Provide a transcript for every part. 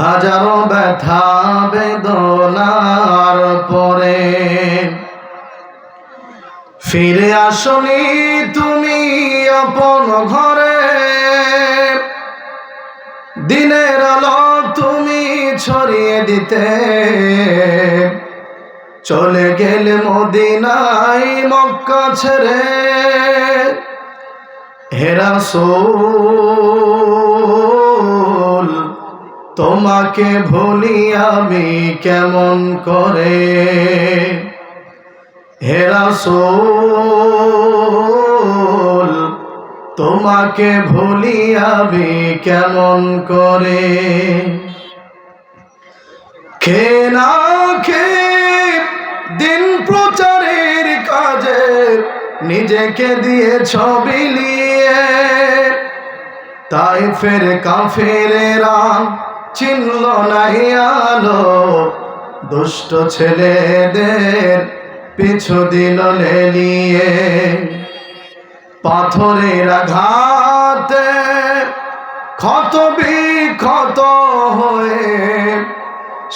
হাজারো ব্যথা বেদনার পরে। ফিরে আসনি তুমি আপন ঘরে। দিনের আলো তুমি ছড়িয়ে দিতে। চলে গেলে মদিনাই মক্কা ছেড়ে হেরা সোল তোমাকে ভুলি আমি কেমন করে? হেরা সোল তোমাকে ভুলি আমি কেমন করে? খে না খে দিন প্রচারের কাজে নিজেকে দিয়ে ছবি তাই ফের কাফেরেরা চিনল নাই আলো। দুষ্ট ছেলেদের পিছু দিল লেলিয়ে। পাথরের আঘাতে ক্ষত বিক্ষত হয়ে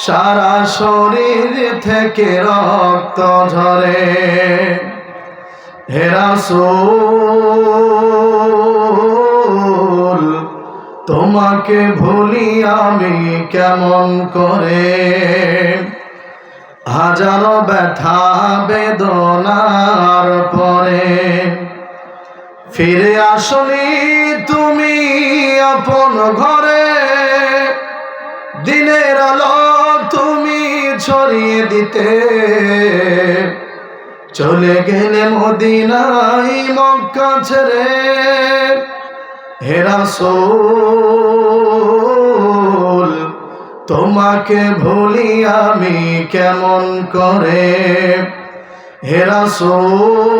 সারা শরীর থেকে রক্ত ঝরে। হেরাসুল তোমাকে ভুলি আমি কেমন করে? হাজারো ব্যথা, বেদনার পরে ফিরে আসনি তুমি আপন ঘরে। দিনের আলো তুমি ছড়িয়ে দিতে। চলে গেলে মদিনাই মক্কা ছেড়ে হেরাসোল তোমাকে ভুলি আমি কেমন করে? হেরা হেরাসোল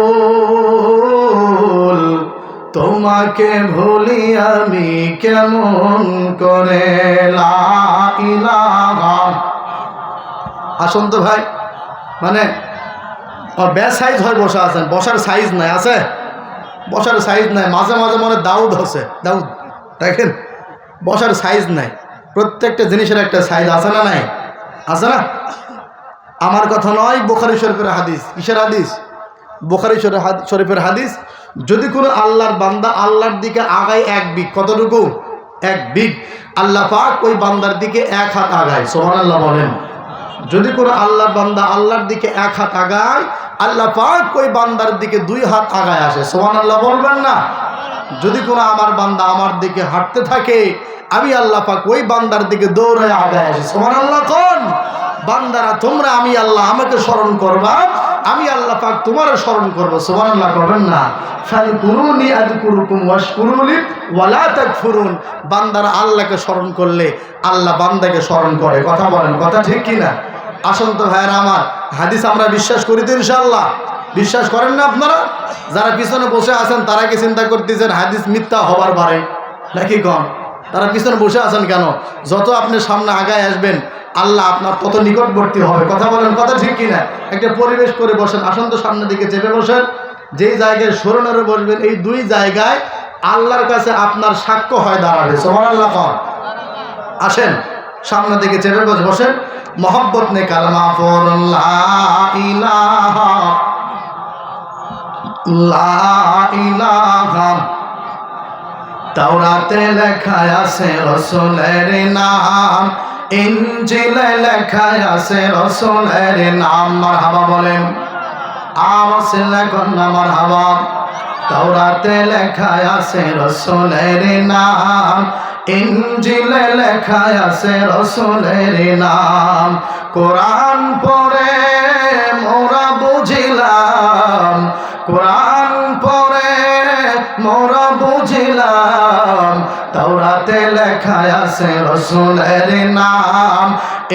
তোমাকে ভুলি আমি কেমন করে? আসুন তো ভাই মানে বে সাইজ হয়, বসা আছেন, বসার সাইজ নাই, আছে? বসার সাইজ নাই। মাঝে মাঝে মনে দাউদ হচ্ছে দাউদ, দেখেন? বসার সাইজ নাই। প্রত্যেকটা জিনিসের একটা সাইজ আছে না নাই? আছে না? আমার কথা নয় বোখারি শরীফের হাদিস। কিসের হাদিস? বোখারি শরীফের হাদ- শরীফের হাদিস, যদি কোনো আল্লাহর বান্দা আল্লাহর দিকে আগায় এক বিগ, কতটুকু? এক বিগ। আল্লাহ পাক ওই বান্দার দিকে এক হাত আগায়। সোহান আল্লাহ বলেন। যদি কোনো আল্লাহর বান্দা আল্লাহর দিকে এক হাত আগায়, আল্লাহ পাক ওই বান্দার দিকে দুই হাত আগায় আসে। সোহান আল্লাহ বলবেন না? যদি কোনো আমার বান্দা আমার দিকে হাঁটতে থাকে, আমি আল্লাহ পাক ওই বান্দার দিকে দৌড়ায় আগায় আসি। সোহান আল্লাহ কোন? বান্দারা, তোমরা, আমি আল্লাহ আমাকে স্মরণ করবা, আমি আল্লাহ পাক তোমারও স্মরণ করব। সোহান আল্লাহ করবেন না ওয়ালা বান্দারা আল্লাহকে স্মরণ করলে আল্লাহ বান্দাকে স্মরণ করে। কথা বলেন, কথা ঠিক কিনা? আসুন তো ভাইয়েরা আমার হাদিস আমরা বিশ্বাস করি তো ইনশাল্লাহ বিশ্বাস করেন না আপনারা? যারা পিছনে বসে আছেন, তারা কি চিন্তা করতেছেন হাদিস মিথ্যা হবার পারে নাকি কম তারা পিছনে বসে আছেন কেন? যত আপনি সামনে আগায় আসবেন, আল্লাহ আপনার তত নিকটবর্তী হবে। কথা বলেন, কথা ঠিক কিনা? একটা পরিবেশ করে বসেন, আসন তো সামনের দিকে চেপে বসেন। যেই জায়গায় সরণারে বসবেন, এই দুই জায়গায় আল্লাহর কাছে আপনার সাক্ষ্য হয় দাঁড়াবে। সোমান আল্লাহ আসেন। সামনের দিকে চেপে বসে বসেন মোহব্বত নে কালমা ইলাহা তাওরাতে লেখা আছে রসুলের নাম, ইঞ্জিলে লেখা আছে রসুলের নাম। মারহাবা বলেন, আওয়াজ লেখন না মারহাবা। তাওরাতে লেখা আছে রসুলের নাম ইঞ্জিলে লেখা আছে রসুলের নাম। কোরআন পড়ে মোরা বুঝিলাম। কোরআন পড়ে মোরা বুঝিলাম। তাওরাতে লেখা আছে রসুলের নাম।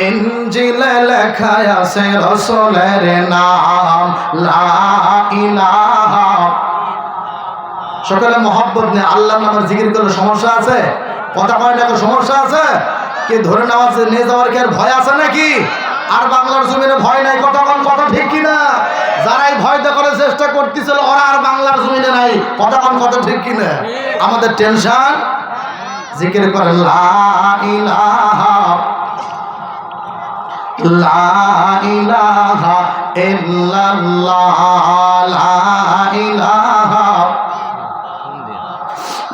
ইঞ্জিলে লেখা আছে রসুলের নাম। লা ইলাহা। সকালে মহব্বত নেই আল্লাহ নামের জিকির করলে সমস্যা আছে? কথা কয় না সমস্যা আছে? কে ধরে নেওয়া নিয়ে যাওয়ার কি আর ভয় আছে নাকি? আর বাংলার জমিনে ভয় নাই, কথা কোন, কথা ঠিক কিনা? যারা এই ভয় দেখানোর চেষ্টা করতেছিল, ওরা আর বাংলার জমিনে নাই, কথা কোন, কথা ঠিক কিনা? আমাদের টেনশন? জিকির করেন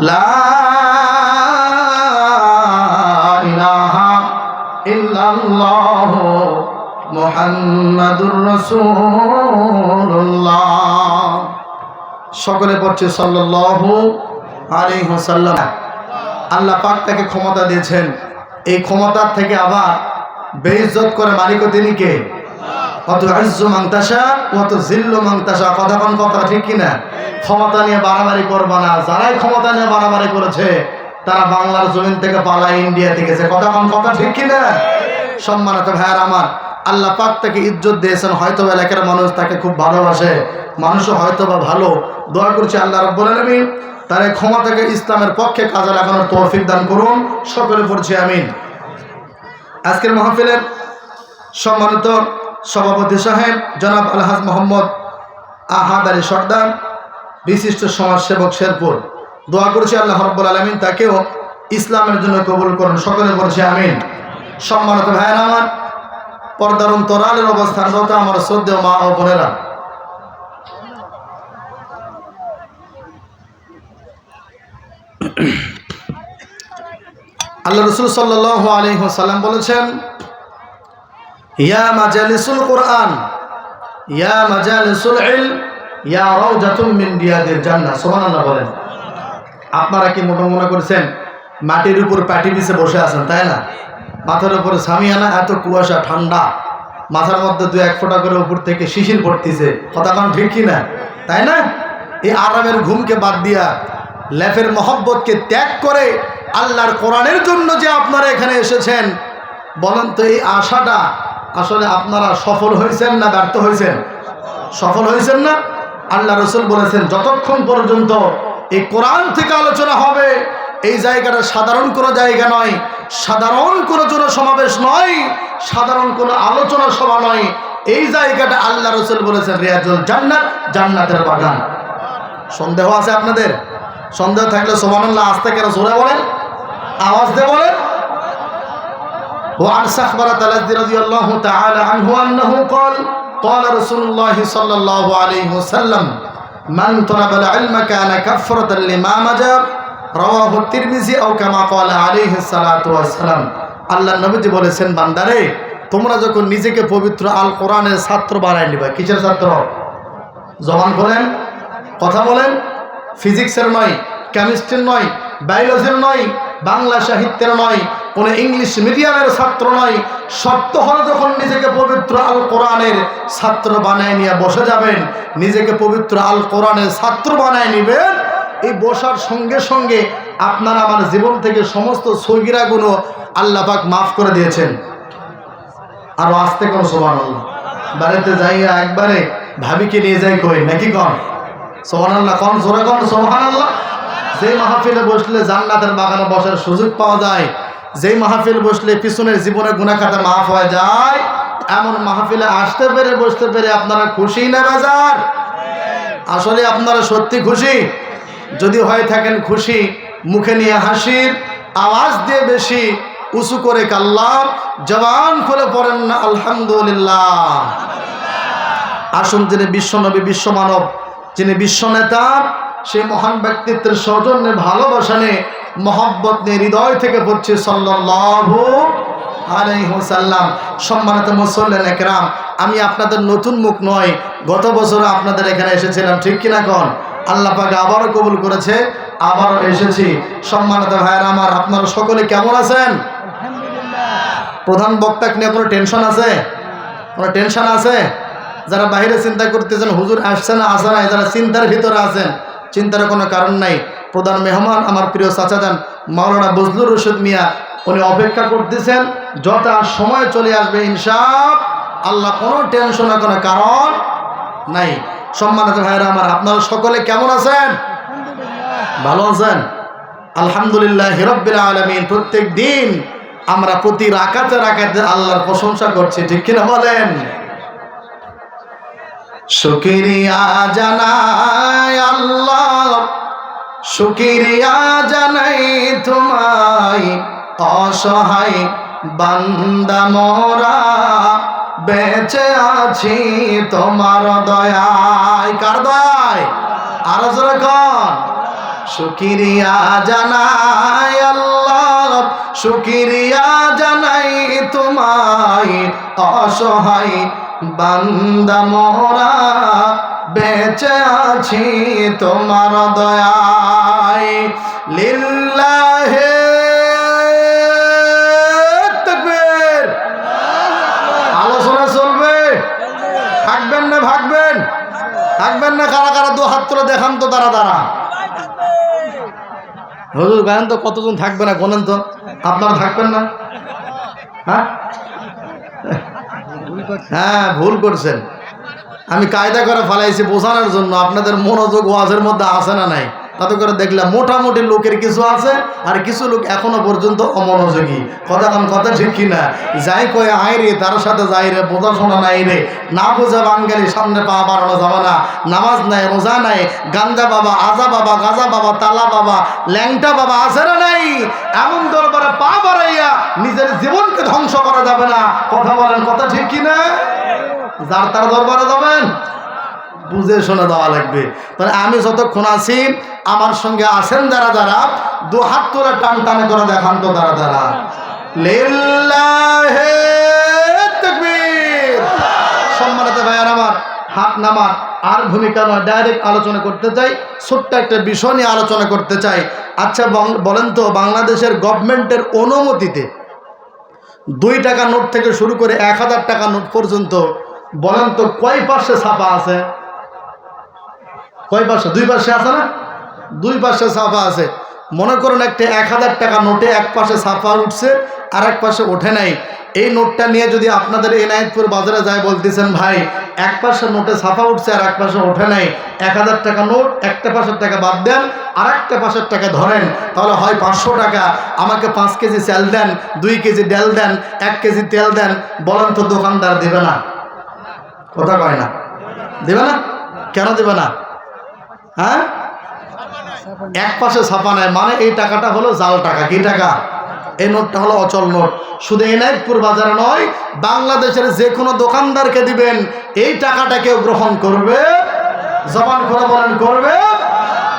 লা মুহাম্মাদুর রাসূলুল্লাহ। সকলে পড়ছে সাল্লাল্লাহু আলাইহি ওয়াসাল্লাম। আল্লাহ পাক তাকে ক্ষমতা দিয়েছেন। এই ক্ষমতার থেকে আবার বেইজ্জত করে মালিকও তিনি কে? অত আজ্জু মাংতাসা অত জিল্লু মাংতাসা কথা কোন কথা ঠিক কিনা? ক্ষমতা নিয়ে বাড়াবাড়ি করবা না। যারাই ক্ষমতা নিয়ে বাড়াবাড়ি করেছে, তারা বাংলার জমিন থেকে পালায় ইন্ডিয়াতে গেছে। কথা কোন কথা ঠিক কিনা? সম্মানিত ভাইয়ার আমার আল্লাহ পাক তাকে ইজ্জত দিয়েছেন হয়তো এলাকার মানুষ তাকে খুব ভালোবাসে, মানুষও হয়তো বা ভালো। দোয়া করছে আল্লাহ রব্বুল আলামিন, তার এই ক্ষমতাকে ইসলামের পক্ষে কাজে লাগানোর তৌফিক দান করুন। সকলে পড়ছি আমিন। আজকের মাহফিলের সম্মানিত সভাপতি সাহেব, জনাব আলহাজ মোহাম্মদ আহাদ আলী সর্দার, বিশিষ্ট সমাজসেবক শেরপুর। দোয়া করছি আল্লাহ রব্বুল আলমিন, তাকেও ইসলামের জন্য কবুল করুন। সকলে বলছি আমিন। সম্মানিত ভাইয়ের আমার পর্দার অন্তরালের অবস্থানরত আমার শ্রদ্ধেয় মা ও বোনেরা। আল্লাহ রসুল সাল্লাহ আলী সাল্লাম বলেছেন, ইয়া মাজালিসুল কোরআন, ইয়া মাজালিসুল ইল ইয়া রাউজাতুম মিন রিয়াদিল জান্নাহ। সুবহানাল্লাহ বলেন। আপনারা কি মনে মনে করছেন, মাটির উপর পাটি পিছে বসে আছেন, তাই না? মাথার উপরে সামিয়ানা, এত কুয়াশা, ঠান্ডা। মাথার মধ্যে দু এক ফোঁটা করে উপর থেকে শিশির পড়তেছে। কথা ঠিক কি না? তাই না? এই আরামের ঘুমকে বাদ দিয়া ল্যাফের মহব্বতকে ত্যাগ করে আল্লাহর কোরআনের জন্য যে আপনারা এখানে এসেছেন, বলেন তো এই আশাটা আসলে আপনারা সফল হয়েছেন না ব্যর্থ হয়েছেন? সফল হয়েছেন না? আল্লাহ রসুল বলেছেন, যতক্ষণ পর্যন্ত এই কোরআন থেকে আলোচনা হবে এই জায়গাটা সাধারণ কোনো জায়গা নয় সাধারণ কোনো জন সমাবেশ নয় সাধারণ কোনো আলোচনা সভা নয় এই জায়গাটা আল্লাহ রসুল বলেছেন রিয়াজুল জান্নাত জান্নাতের বাগান সন্দেহ আছে আপনাদের সন্দেহ থাকলে সোমানুল্লাহ আসতে কেন জোরে বলেন আওয়াজ দিয়ে বলেন وعن سخبرة الذي رضي الله تعالى عنه أنه قال قال رسول الله صلى الله عليه وسلم من طلب العلم كان كفرة لما مجر রাহুত্তির মিজি আও কামা কলা আলী সালাম আল্লাহ নবীজি বলেছেন, বান্দারে, তোমরা যখন নিজেকে পবিত্র আল কোরআনের ছাত্র বানায় নিবা, কিসের ছাত্র? জবান করেন, কথা বলেন। ফিজিক্সের নয়, কেমিস্ট্রির নয়, বায়োলজির নয়, বাংলা সাহিত্যের নয়, কোনো ইংলিশ মিডিয়ামের ছাত্র নয় সত্য হলে যখন নিজেকে পবিত্র আল কোরআনের ছাত্র বানায় নিয়ে বসে যাবেন, নিজেকে পবিত্র আল কোরআনের ছাত্র বানায় নেবেন এই বসার সঙ্গে সঙ্গে আপনারা আমার জীবন থেকে সমস্ত সগিরাগুলো আল্লাহ পাক মাফ করে দিয়েছেন। আরও আসতে কোনো সোমান আল্লাহ বাড়িতে যাইয়া একবারে ভাবিকে নিয়ে যাই কই, নাকি কন? সোহান আল্লাহ কন, জোরে কন সোহান আল্লাহ যে মাহফিলে বসলে জান্নাতের বাগানে বসার সুযোগ পাওয়া যায়, যেই মাহফিল বসলে পিছনের জীবনে গুণাখাতা মাফ হয়ে যায়, এমন মাহফিলে আসতে পেরে, বসতে পেরে আপনারা খুশি না, বাজার? আসলে আপনারা সত্যি খুশি? যদি হয়ে থাকেন খুশি, মুখে নিয়ে হাসির, আওয়াজ দিয়ে বেশি, উঁচু করে কাল্লাম, জবান খুলে পড়েন না, আলহামদুলিল্লাহ। আসুন যিনি বিশ্বনবী বিশ্বমানব যিনি বিশ্বনেতা সেই মহান ব্যক্তিত্বের সৌজন্যে ভালোবাসা নিয়ে, মহব্বত নিয়ে হৃদয় থেকে পড়ছে সাল্লাল্লাহু আলাইহি ওয়াসাল্লাম। সম্মানিত মুসল্লেন একরাম, আমি আপনাদের নতুন মুখ নয়, গত বছর আপনাদের এখানে এসেছিলাম, ঠিক কিনা কন? আল্লাহ পাকে আবারও কবুল করেছে আবারও এসেছি। সম্মানিত ভাইয়ের আমার আপনারা সকলে কেমন আছেন? প্রধান বক্তাকে নিয়ে কোনো টেনশন আছে? কোনো টেনশন আছে? যারা বাইরে চিন্তা করতেছেন হুজুর আসছে না আসে না যারা চিন্তার ভিতরে আছেন চিন্তার কোনো কারণ নাই। প্রধান মেহমান আমার প্রিয় চাচাদান মাওলানা বজলুর রশিদ মিয়া উনি অপেক্ষা করতেছেন যথা সময় চলে আসবে ইনসাফ আল্লাহ কোনো টেনশনের কোনো কারণ নাই। সম্মানিত ভাইরা আমার আপনারা সকলে কেমন আছেন? ভালো আছেন? আলহামদুলিল্লাহ হিরব্বিল আলমিন প্রত্যেক দিন আমরা প্রতি রাকাতে রাকাতে আল্লাহর প্রশংসা করছি ঠিক কিনা বলেন? শুকিরিয়া জানাই আল্লাহ শুকিরিয়া জানাই তোমায় অসহায় বান্দা মোরা। বেঁচে আছি তোমার দয়ায়। কার দয়ায়? আর শুকিরিয়া জানাই আল্লাহ, শুকিরিয়া জানাই তোমায় অসহায় বান্দা মোরা। বেঁচে আছি তোমার দয়ায়। লিল্লাহে তাকবীর আলোচনা চলবে থাকবেন না ভাগবেন থাকবেন না কারা কারা দু হাত তুলে দেখান তো তারা তারা হজুর গায়েন তো কতজন থাকবে না গোনেন তো? আপনারা থাকবেন না? হ্যাঁ? হ্যাঁ ভুল করছেন। আমি কায়দা করে ফালাইছি বোঝানোর জন্য। আপনাদের মনোযোগ ওয়াজের মধ্যে আসে না নাই? তাতে করে দেখলাম মোটামুটি লোকের কিছু আছে আর কিছু লোক এখনও পর্যন্ত অমনোযোগী। কথা কান কথা ঠিক কিনা? যাই কয়ে, আয় রে, তার সাথে যাই রে বোঝা শোনা নাই রে। না বোঝা বাঙ্গালি সামনে পা বাড়ানো যাবে না। নামাজ নাই, রোজা নাই, গান্দা বাবা, আজা বাবা, গাজা বাবা, তালা বাবা, ল্যাংটা বাবা আছে না নাই? এমন দরবারে পা বাড়াইয়া নিজের জীবনকে ধ্বংস করা যাবে না। কথা বলেন, কথা ঠিক কিনা? যার তার দরবারে যাবেন। বুঝে শুনে দেওয়া লাগবে। তাহলে আমি যতক্ষণ আছি, আমার সঙ্গে আছেন যারা যারা, দু হাত তোলা টান টানে করে দেখান তো তারা তারা সম্মানিত ভাইয়ার আমার হাত নামার আর ভূমিকা নয় ডাইরেক্ট আলোচনা করতে চাই, ছোট্ট একটা বিষয় নিয়ে আলোচনা করতে চাই। আচ্ছা বলেন তো, বাংলাদেশের গভর্নমেন্টের অনুমতিতে দুই টাকা নোট থেকে শুরু করে এক হাজার টাকা নোট পর্যন্ত, বলেন তো, কয় পাশে ছাপা আছে? কয় পাশে দুই পাশে আছে না? দুই পাশে ছাপা আছে। মনে করুন একটা এক হাজার টাকা নোটে এক পাশে ছাপা উঠছে, আর এক পাশে ওঠে নাই। এই নোটটা নিয়ে যদি আপনাদের এনায়তপুর বাজারে যায় বলতেছেন, ভাই, এক পাশে নোটে ছাপা উঠছে আর এক পাশে ওঠে নাই। এক হাজার টাকা নোট, একটা পাশের টাকা বাদ দেন, আর একটা পাশের টাকা ধরেন। তাহলে হয় পাঁচশো টাকা। আমাকে পাঁচ কেজি চাল দেন, দুই কেজি ডাল দেন, এক কেজি তেল দেন। বলেন তো দোকানদার দেবে না? কথা কয় না। দেবে না? কেন দেবে না? হ্যাঁ? এক পাশে ছাপা নেয় মানে এই টাকাটা হলো জাল টাকা। কি টাকা? এই নোটটা হলো অচল নোট। শুধু এনায়তপুর বাজারে নয়, বাংলাদেশের যে কোনো দোকানদারকে দিবেন, এই টাকাটা কেউ গ্রহণ করবে? জবান করে বলেন, করবে?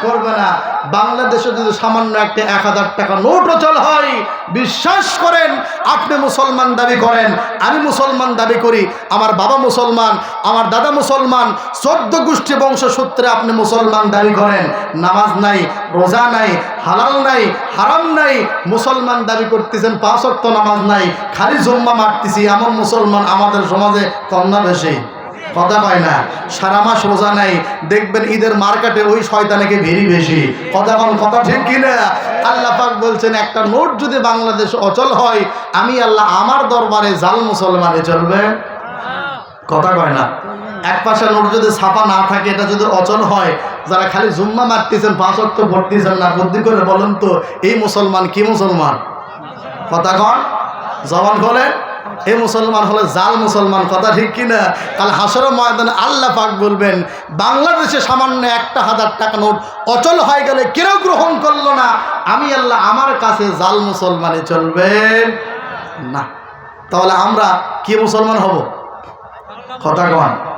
করবে না। বাংলাদেশে যদি সামান্য একটা এক হাজার টাকা নোট অচল হয়, বিশ্বাস করেন, আপনি মুসলমান দাবি করেন, আমি মুসলমান দাবি করি, আমার বাবা মুসলমান, আমার দাদা মুসলমান, চোদ্দ গোষ্ঠী বংশ সূত্রে আপনি মুসলমান দাবি করেন, নামাজ নাই, রোজা নাই, হালাল নাই, হারাম নাই, মুসলমান দাবি করতেছেন, পাঁচ অক্ত নামাজ নাই, খালি জম্মা মারতেছি, এমন মুসলমান আমাদের সমাজে না বেশি। কথা পায় না। সারা মাস রোজা নাই, দেখবেন ঈদের মার্কেটে ওই শয়তানেকে ভেরি বেশি। কথা বল কথা ঠিক কিনা? আল্লাহ পাক বলছেন, একটা নোট যদি বাংলাদেশ অচল হয়, আমি আল্লাহ আমার দরবারে জাল মুসলমানে চলবে? কথা কয় না। এক পাশে নোট যদি ছাপা না থাকে, এটা যদি অচল হয়, যারা খালি জুম্মা মারতেছেন, পাঁচ অক্ট ভরতেছেন না, বুদ্ধি করে বলেন তো, এই মুসলমান কি মুসলমান? কথা কন, জবান বলেন এই মুসলমান হলে জাল মুসলমান, কথা ঠিক কিনা? কাল হাসর ময়দানে আল্লাহ পাক বলবেন, বাংলাদেশে সামান্য একটা হাজার টাকা নোট অচল হয়ে গেলে কেউ গ্রহণ করল না। আমি আল্লাহ আমার কাছে জাল মুসলমানে চলবেন? না। তাহলে আমরা কি মুসলমান হব? কথা কন।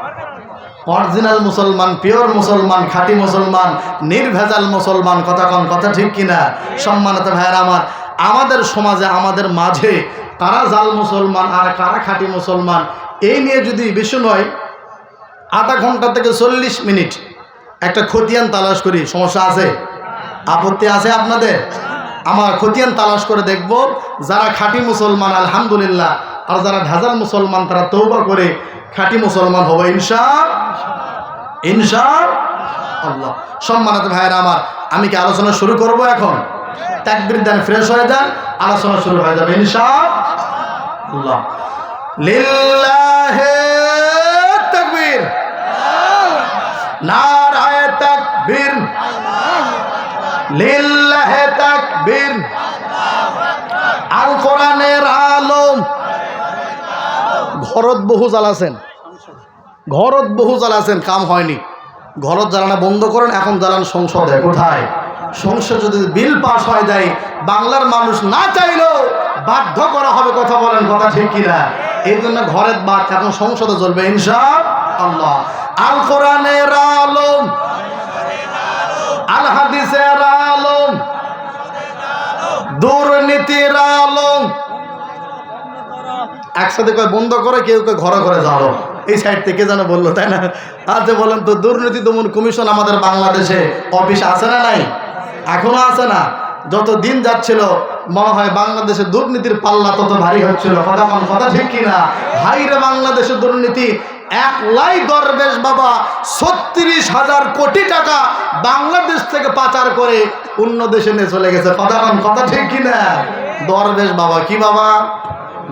অরিজিনাল মুসলমান, পিওর মুসলমান, খাঁটি মুসলমান, নির্ভেজাল মুসলমান, কথা কন, কথা ঠিক কিনা? সম্মানিত ভাইয়ের আমার, আমাদের সমাজে, আমাদের মাঝে কারা জাল মুসলমান আর কারা খাঁটি মুসলমান, এই নিয়ে যদি বেশি নয়, আধা ঘণ্টা থেকে চল্লিশ মিনিট একটা খতিয়ান তালাশ করি, সমস্যা আছে? আপত্তি আছে আপনাদের? আমার খতিয়ান তালাশ করে দেখব, যারা খাঁটি মুসলমান, আলহামদুলিল্লাহ আর যারা মুসলমান তারা তৌবা করে খাঁটি মুসলমান হবে, ইনশা ইনশা আল্লাহ। সম্মানিত ভাইয়েরা আমার, আমি কি আলোচনা শুরু করব এখন? তাকবির দেন, ফ্রেশ হয়ে যান, আলোচনা শুরু হয়ে যাবে, ইনশা আল্লাহ। লিল্লাহে তাকবীর। নারায়ে তাকবীর। লিল্লাহে তাকবীর। আল কোরআনের ঘরত বহু জ্বালাছেন। ঘরত বহু জ্বালাছেন কাম হয়নি। ঘরত জ্বালানো বন্ধ করেন এখন জ্বালান সংসদে। কোথায়? সংসদ যদি বিল পাস হয়ে যায় বাংলার মানুষ না চাইলেও বাধ্য করা হবে কথা বলেন কথা ঠিক কিনা? এই জন্য ঘরের বাদ এখন সংসদে চলবে ইনশা আল্লাহ আল কোরআনের আলম আল হাদিসের আলম দুর্নীতির আলম একসাথে কয় বন্ধ করে, কেউ কেউ ঘরে ঘরে যাও। এই সাইড থেকে যেন বলল, তাই না? আচ্ছা বলেন তো, দুর্নীতি দমন কমিশন আমাদের বাংলাদেশে অফিস আছে না নাই? এখনও আছে না। যত দিন যাচ্ছিল, মনে হয় বাংলাদেশে দুর্নীতির পাল্লা তত ভারী হচ্ছিল। কথা ঠিক কিনা হাইরে বাংলাদেশের দুর্নীতি এক লাই দরবেশ বাবা ছত্রিশ হাজার কোটি টাকা বাংলাদেশ থেকে পাচার করে অন্য দেশে নিয়ে চলে গেছে। কথা কথা ঠিক কিনা দরবেশ বাবা, কি বাবা?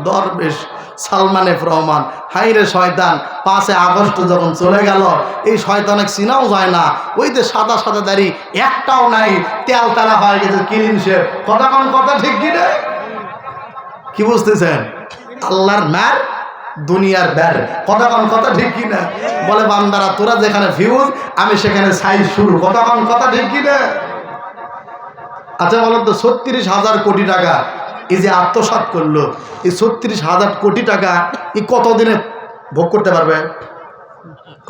দরবেশ সালমান এফ রহমান। হাইরে শয়তান, পাঁচে আগস্ট যখন চলে গেল, এই শয়তানের চিনাও যায় না। ওই যে সাদা সাদা দাড়ি, একটাও নাই, তেল তারা হয়ে গেছে কিলিন সে কথা কোন, কথা ঠিক কি রে? কি বুঝতেছেন? আল্লাহর ম্যার দুনিয়ার ব্যার। কথা কোন, কথা ঠিক কি না? বলে, বান্দারা, তোরা যেখানে ফিউজ আমি সেখানে সাইজ শুরু। কথা কোন, কথা ঠিক কি না? আচ্ছা বলেন তো, ছত্রিশ হাজার কোটি টাকা এই যে আত্মসাৎ করল, এই ছত্রিশ হাজার কোটি টাকা এই কতদিনে ভোগ করতে পারবে?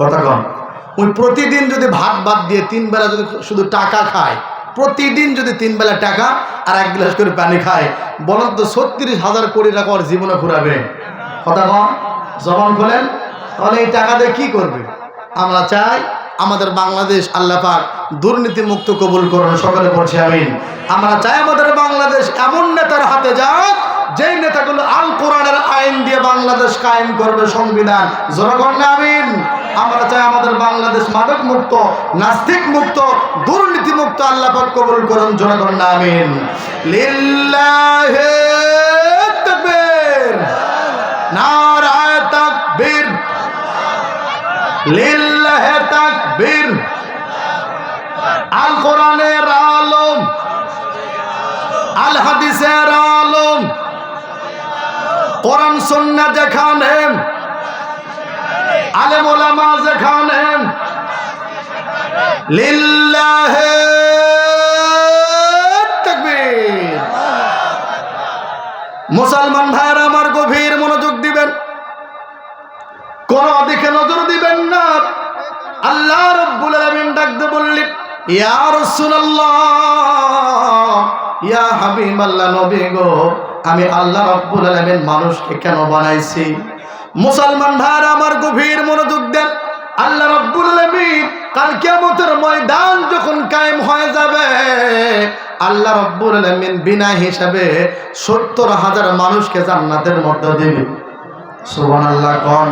কথা কম। ওই প্রতিদিন যদি ভাত বাদ দিয়ে তিন বেলা যদি শুধু টাকা খায়, প্রতিদিন যদি তিন বেলা টাকা আর এক গ্লাস করে পানি খায়, বলেন তো ছত্রিশ হাজার কোটি টাকা ওর জীবনে ঘুরাবে। কথা কম? জবান খোলেন? তাহলে এই টাকা দিয়ে কী করবে? আমরা চাই আমাদের বাংলাদেশ আল্লাহ পাক দুর্নীতি মুক্ত কবুল করুন, সকলে পড়ছি আমিন। আমরা চাই আমাদের বাংলাদেশ এমন নেতার হাতে যাক, যেই নেতাগুলো আল কোরআনের আইন দিয়ে বাংলাদেশ কায়েম করবে, সংবিধান। জনগণ আমিন। আমরা চাই আমাদের বাংলাদেশ মাদক মুক্ত নাস্তিক মুক্ত দুর্নীতি মুক্ত আল্লাহ পাক কবুল করুন জনগণ আমিন। লিল্লাহে তাকবীর, নারায়ে তাকবীর। লিল্লাহে হাদিসের আলম। কোরআন, সুন্নাহ যেখানে আলেম ওলামা যেখানে লিল্লাহে মুসলমান ভাইয়ের, আমার গভীর মনোযোগ দিবেন। কোন দিকে নজর দিবেন না। আল্লাহ রব্বুল আলামিন ডাকতে বললেন, ইয়া রাসূলুল্লাহ ইয়া হাবিব আল্লাহ নবী গো, আমি আল্লাহ রব্বুল আলামিন মানুষকে কেন বানাইছি? মুসলমান ভাইরা আমার গভীর মনোযোগ দেন। আল্লাহ রব্বুল আলামিন কাল কিয়ামতের ময়দান যখন কায়েম হয়ে যাবে, আল্লাহ রব্বুল আলামিন বিনা হিসাবে সত্তর হাজার মানুষকে জান্নাতের মধ্যে দিবে। সুবহানাল্লাহ কোন।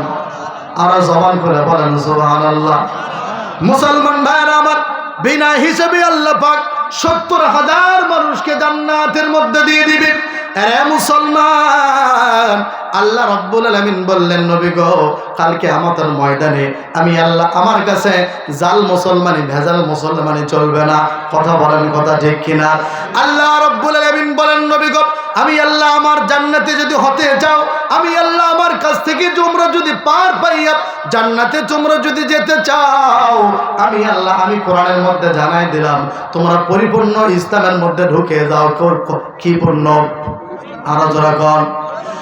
আরও জবান করে বলেন সুবহান আল্লাহ মুসলমান ভাইয়ের আমার বিনা হিসেবে আল্লাহ পাক সত্তর হাজার মানুষকে জান্নাতের মধ্যে দিয়ে দিবে। আরে মুসলমান আল্লাহ রব্বুল আলমিন বললেন, নবী গো কালকে আমাদের ময়দানে আমি আল্লাহ আমার কাছে জাল মুসলমানি, ভেজাল মুসলমানি চলবে না। কথা বলেন কথা ঠিক কিনা? আল্লাহ রব্বুল আলমিন বলেন, নবী গো, আমি আল্লাহ আমার জান্নাতে যদি হতে যাও আমি আল্লাহ আমার কাছ থেকে তোমরা যদি পার পাইয়া জান্নাতে তোমরা যদি যেতে চাও, আমি আল্লাহ, আমি কোরআনের মধ্যে জানাই দিলাম, তোমরা পরিপূর্ণ ইসলামের মধ্যে ঢুকে যাও। কি পূর্ণ? আরও জোরা কর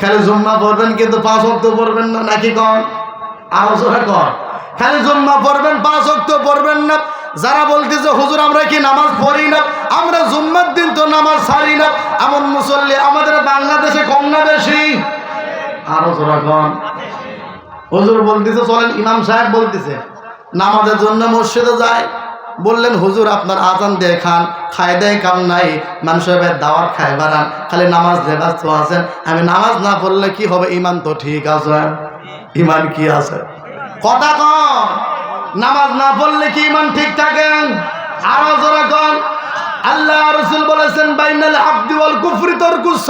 খালি জুম্মা পড়বেন কিন্তু পাঁচ অক্ত পড়বেন না, নাকি কন? আরও জোরে খালি জুম্মা পড়বেন, পাঁচ অক্ত পড়বেন না। যারা বলতেছে, হুজুর, আমরা কি নামাজ পড়ি না? আমরা জুম্মার দিন তো নামাজ ছাড়ি না। এমন মুসল্লি আমাদের বাংলাদেশে কম না বেশি? আরও জোরে কন। হুজুর বলতেছে, চলেন, ইমাম সাহেব বলতেছে, নামাজের জন্য মসজিদে যায়। বললেন, হুজুর, আপনার আজান দিয়ে খান, খায় দেয় কাম নাই, মানুষের ভাই দাওয়াত খায় বাড়ান খালি নামাজ দিয়ে ব্যস্ত আছেন। আমি নামাজ না পড়লে কি হবে? ইমান তো ঠিক আছে। ইমান কি আছে? কথা কম নামাজ না পড়লে কি ইমান ঠিক থাকেন আরও জোরে কন। আল্লাহ রসুল বলেছেন, বাইনাল আব্দি ওয়াল কুফরি তরকুস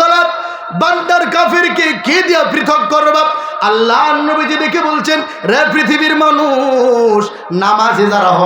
বান্দার কাফেরকে কে দিয়া পৃথক করবা আল্লাহ নবীজি দেখে বলছেন, রে পৃথিবীর মানুষ, নামাজে যারা হবে